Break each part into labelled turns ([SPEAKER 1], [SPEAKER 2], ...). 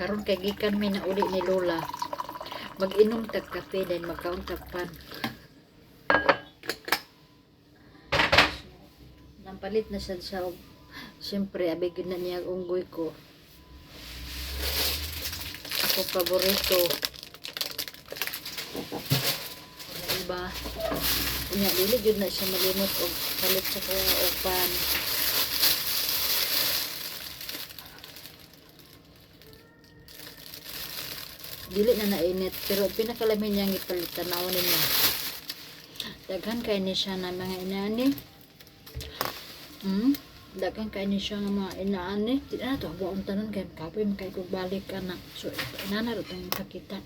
[SPEAKER 1] karon kay gikan mi na uli ni Lola. Mag-inom tag kape then magkaon tag pan. Nampalit na siya siya. og- Siyempre, abigin na niya ang unggoy ko. Ako paborito. Diba? Unya, dili jud na siya malimot og palit sa kuya og pan. Dili na nainit, pero pinakalamin niyang ipalit tanaw ninyo. Daghan kay ni siya na mga inani. Hmm? Daghan kay ni siya nga mga inaani. Di na to, buong tanon kay kapoy kay kung balik ka na. So, inana ro tayong kakita.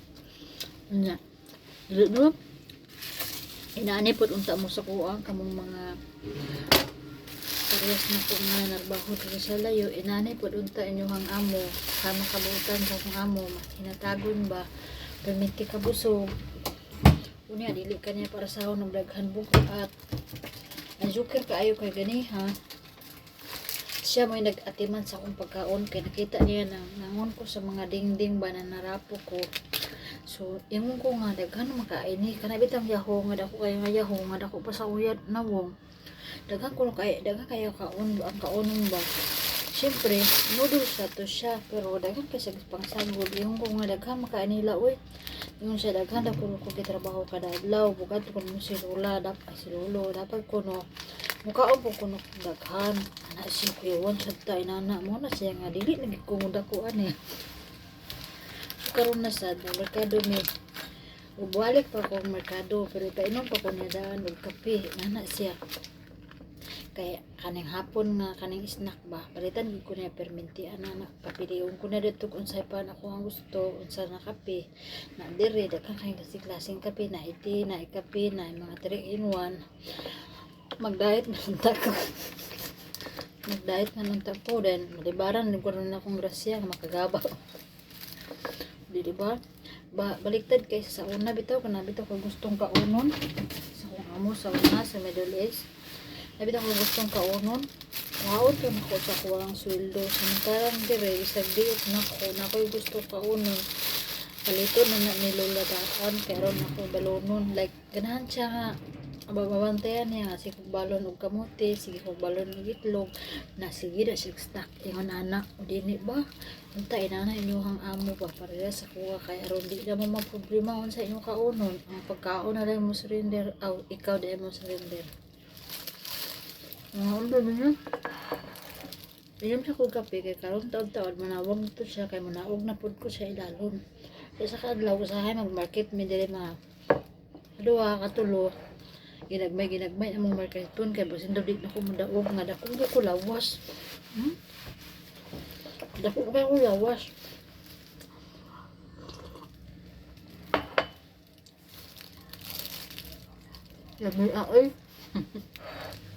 [SPEAKER 1] Nya. Dili no? Inaani po unta mo sa kuang kamong mga parehas na po nga narbaho dito sa layo. Inani po unta inyong amo. Kama kabutan sa kong amo. Hinatagon ba? Perminti ka busog. Unya, dili ka niya para sa ng daghan buko at ang joker kaayo kay gani ha. Siya mo nag-atiman sa akong pagkaon kay nakita niya na nangon ko sa mga dingding ba na narapo ko. So, ingon ko nga, daghan makain ni. Kana bitang yaho nga dako kayo nga yaho nga dako pa sa uyad na wong. Daghan ko kay daghan kayo kaon ang kaonon ba. Siyempre, noodles sa to siya, pero daghan kasi pangsagod. Ingon ko nga daghan makain nila, uy. Ingon siya daghan dako ko gitrabaho kada adlaw, bugad ko mo si Lola, dapat si dapat ko no. Mukaon po ko no daghan. Ana siya kuyawan sa tay nana mo na. Siya nga dili lagi ko ko ani karon na sad na merkado mi ubalik pa ko merkado pero painom pa ko niya daan og kape. Nana siya. Kaya kaning hapon nga kaning snack ba? Palitan gid ko niya perminti ana na papilion ko na dito kung unsay pa ako ang gusto unsa na kape. Na dire daghang kay kasi klaseng kape na iti na kape na mga 3 in 1 mag-diet man ko mag-diet na lang ko then malibaran ko rin akong grasya nga makagabaw. Di di ba? Ba baliktad kay sa una bitaw kana bitaw ko gustong kaunon. Sa kung amo sa una sa Middle East. Nabitaw ko gustong kaunon. Waon ko nako sa kuwang sweldo. Samantalang dire isang diot nako nako gusto kaunon. Palito na na ni Lola daan kay ron ako balonon. Like ganahan siya nga babantayan niya kog balon og kamote sige kog balon og itlog na sige na siya stock ingon anak o dini ba? Unta ina na inyong amo ba para sa kuha kay aron di na mo problema on sa inyong kaunon ang pagkaon na lang mo surrender aw ikaw di mo surrender. Ang ulo niya Inom siya kong kape kay karon taon-taon manawag to siya kay manawag na pud ko sa ilalom. Kaya sa kadlaw usahay mag-market mi dili mga duha katulo ginagmay ginagmay among marketon kay basin daw di na ko mudaog nga dako nga ko lawas. Hmm? Dako nga ko lawas. Labi ay.